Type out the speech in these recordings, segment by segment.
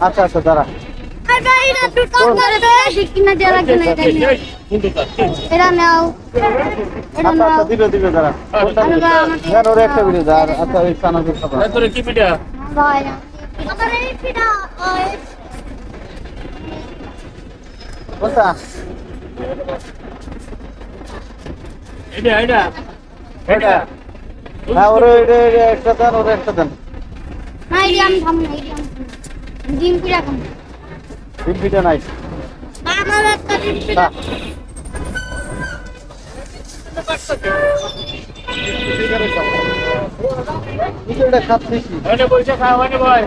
আচ্ছা আচ্ছা দাঁড়া। কিনা দেওয়া এটা এটা এটা আচ্ছা ওর একটা এটা দেন ওরে একটা দেন। না এই আমি খাব এই আমি খাব না। ডিম পিঠা খাব। ডিম পিঠা নাই। আমার একটা ডিম পিঠা। না এটা খাচ্ছিস কি? এটা বলছে খাওয়া হয়নি ভাই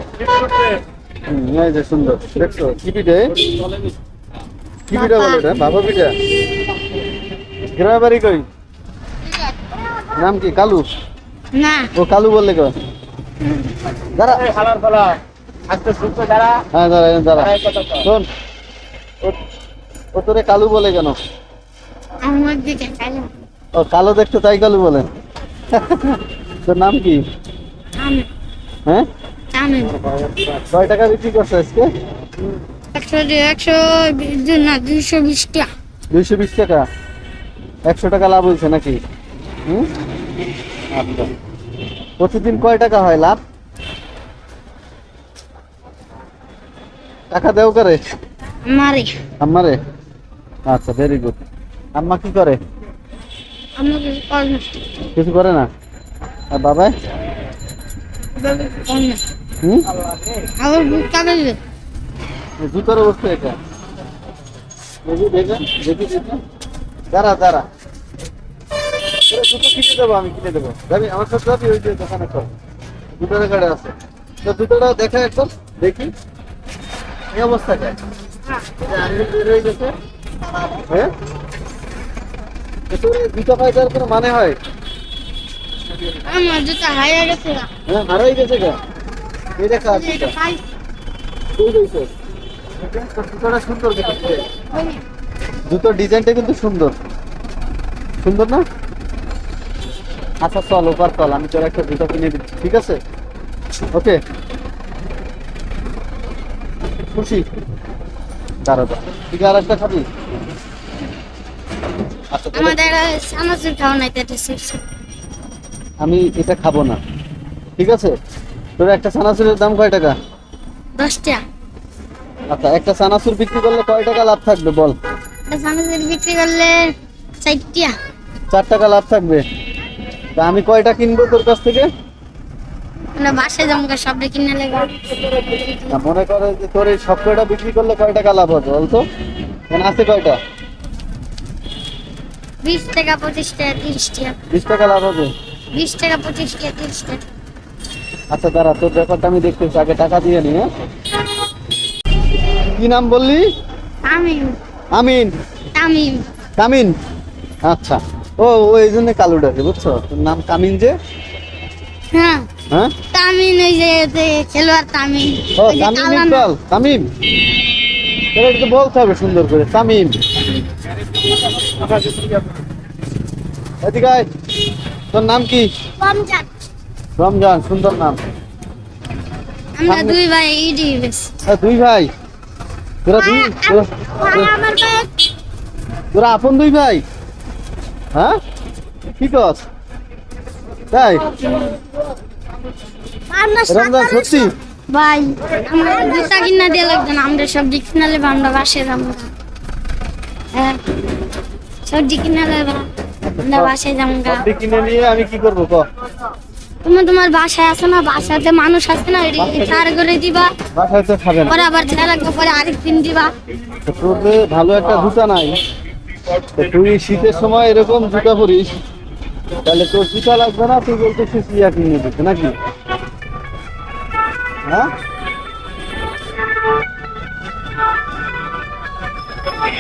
হুম, সুন্দর। দেখছ কি পিঠে কি পিঠা বলে এটা? বাবা পিঠা? গ্রামের বাড়ি কই? নাম কি? কালু? না। ও কালু বললে কয়? দাঁড়া। হ্যাঁ দাঁড়া। শোন ও- তোরে কালু বলে কেন? আমার দিকে খাইলাম ও কালো দেখতে তাই কালু বলে। তোর নাম কি? হ্যাঁ? কয় টাকা বিক্রি করছ আজকে? একশো একশো না দুইশো বিশ টাকা। দুইশো বিশ টাকা? একশো টাকা লাভ হয়েছে নাকি? হুম? আচ্ছা। প্রতিদিন কয় টাকা হয় লাভ? টাকা দেও করে? মারে। আমারে আচ্ছা ভেরি গুড আম্মা কি করে? আমাকে কল না কিছু করে না? আর বাবা হুম? আমার। জুতোর অবস্থা এটা। দেখি দেখে দেখি দেখি। দাঁড়া দাঁড়া। জুতো কিনে দেবো আমি কিনে দেবো। যাবি আমার সাথে যাবি? ওই যে দোকানে চল জুতোর গাড়ি আছে। তো জুতোটা দেখা একদম দেখি। এই হয়ে? কোনো মানে হয়? আমার জুতা হারিয়ে গেছে। হ্যাঁ হারাই গেছে গা এই দেখা এই এটা পাই। তুই দেখছিস জুতোটা সুন্দর দেখতে। জুতোর ডিজাইনটা কিন্তু সুন্দর। সুন্দর না? আচ্ছা চল ওপার চল আমি তোর একটা জুতো কিনে দিচ্ছি ঠিক আছে? ওকে। খুশি? দাঁড়া দাঁড়া ঠিক আর একটা খাবি? আচ্ছা আমাদের এটা আমি এটা খাব না। ঠিক আছে? তোর একটা সানাসুরের দাম কয় টাকা? দশ টাকা। আচ্ছা একটা সানাসুর বিক্রি করলে কয় টাকা লাভ থাকবে বল? এটা বিক্রি করলে চার টাকা চার টাকা লাভ থাকবে। তা আমি কয়টা কিনবো তোর কাছ থেকে? আমরা বাসে জমকা সবটা কিনে লেগে না মনে করে যে তোর এই সব কয়টা বিক্রি করলে কয় টাকা লাভ হবে বলতো? এখানে আছে কয়টা? বিশ টাকা পঁচিশ টাকা তিরিশ টাকা। বিশ টাকা লাভ হবে? বিশ টাকা পঁচিশ টাকা তিরিশ টাকা। আচ্ছা দাঁড়া তোর ব্যাপারটা আমি দেখতেছি আগে টাকা দিয়ে নি হ্যাঁ? কি নাম বললি? তামিম। আমিন তামিম। কামিন আচ্ছা। ও ও এই জন্য কালু ডাকে বুঝছ? তোর নাম কামিন যে? হ্যাঁ। হ্যাঁ? তামিম ওই যে যে খেলোয়াড় তামিম। ও তামিম একটু বলতে হবে সুন্দর করে তামিম। এদিকে তোর নাম কি? রমজান। রমজান সুন্দর নাম। আমরা দুই ভাই ইডি দুই ভাই? তোরা দুই তোরা- ভাই আমার ভাই। তোরা আপন দুই ভাই? হ্যাঁ? কি কস? তাই? রমজান সত্যি? ভাই আমরা জুতা কিনা দিয়ে লাগবে না আমরা সবজি কিনা আমরা বাসে যাব। হ্যাঁ সবজি কিনা আমরা বাসে যাব সবজি কিনে নিয়ে আমি কি করব ক? তুমি তোমার বাসায় আছে না? বাসাতে মানুষ আছে না? ওই চার করে দিবা। বাসায় তো খাবে না। পরে আবার লাগবে পরে আরেকদিন দিবা। তোর ভালো একটা জুতা নাই তুই শীতের সময় এরকম জুতা পরিস তাহলে তোর জুতা লাগবে না তুই বলতেছিস ইয়া কিনে দিতে নাকি? হ্যাঁ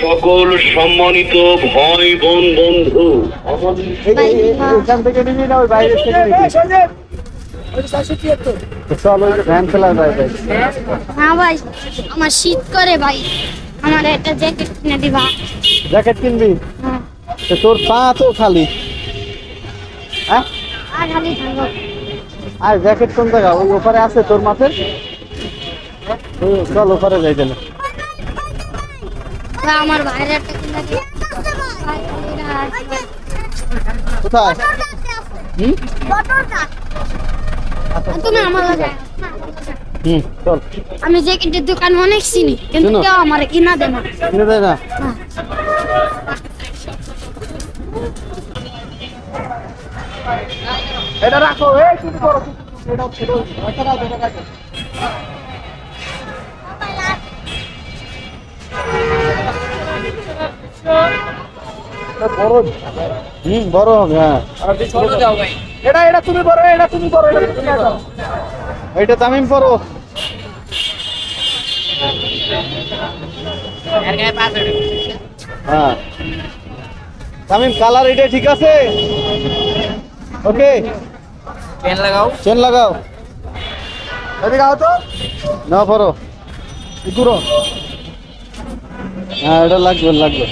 সকল সম্মানিত ভাই বোন বন্ধু। এখান থেকে নিবি না ওই বাইরে থেকে ভাই। হ্যাঁ আমার শীত করে ভাই। আমার একটা জ্যাকেট কিনে দিবা। জ্যাকেট কিনবি? হ্যাঁ। তো তোর পা তো খালি। হ্যাঁ? আর খালি থাকো আর জ্যাকেট কোন জায়গা? ওই ওপারে আছে তোর হুম, চল ওপারে যাই তাহলে। আমার ভাইয়ের একটা এরা আসবে। কোথায়? হুম? তুমি আমার লাগে। হুম চল। আমি জ্যাকেটের দোকান অনেক চিনি কিন্তু? কেউ আমার কিনা দেয় না। কিনে দেয় না? এটা রাখো এই তুমি করো এটা ছিল এটা রাখো এটা রাখো। বড় হুম বড় হবে হ্যাঁ। দাও এটা এটা তুমি করো এটা তুমি করো এটা তুমি করো। তামিম পাঁচ হ্যাঁ। তামিম কালার এটা ঠিক আছে? ওকে। পেন লাগাও। চেন লাগাও। এদিকে আও তো। না পরো। ঘুরো হ্যাঁ এটা লাগবে লাগবে।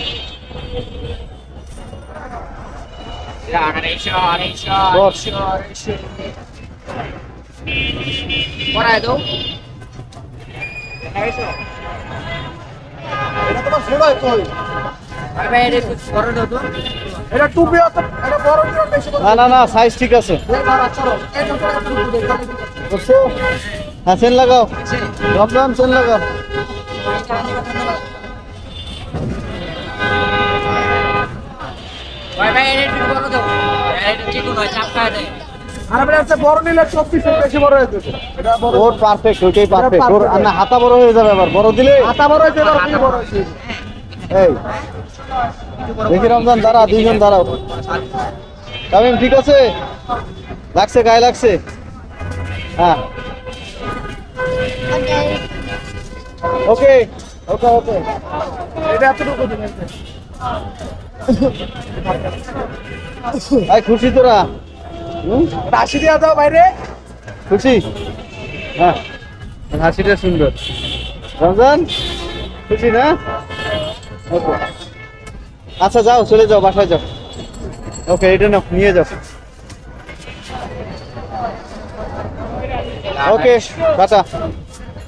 পড়ায় দাও। এটা তোমার সেবাই কই আরে এটা একটু বড় তো। এটা টুপি আছে এটা বড় বেশি না না না সাইজ ঠিক আছে। হ্যাঁ চেন লাগাও। রমজান চেন লাগাও। ভাই ভাই এটা একটু বড় দাও। এটা ঠিক নয় চাপকায় দেয় আরে ভাই আছে বড় নিলে 24 এর বেশি বড় হয়ে যাবে। এটা বড়। ওর পারফেক্ট ওইটাই পারফেক্ট ওর না হাতা বড় হয়ে যাবে আবার। বড় দিলে? হাতা বড় হয়েছে এই। দেখি রমজান দাঁড়া দুইজন দাঁড়াও। তামিম ঠিক আছে? লাগছে গায়ে লাগছে? হ্যাঁ। ওকে ওকে ওকে। এটা এতটুকু আই খুশি তোরা? রাশি দিয়া দাও বাইরে। খুশি? হ্যাঁ। হাসিটা সুন্দর। রমজান? খুশি না? ওকে। আচ্ছা যাও চলে যাও বাসায় যাও। ওকে এটা নাও নিয়ে যাও। Okay tata.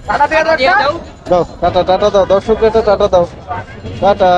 টাটা দিয়া দাও। দাও টাটা টাটা দাও দর্শকরা টাটা দাও। টাটা।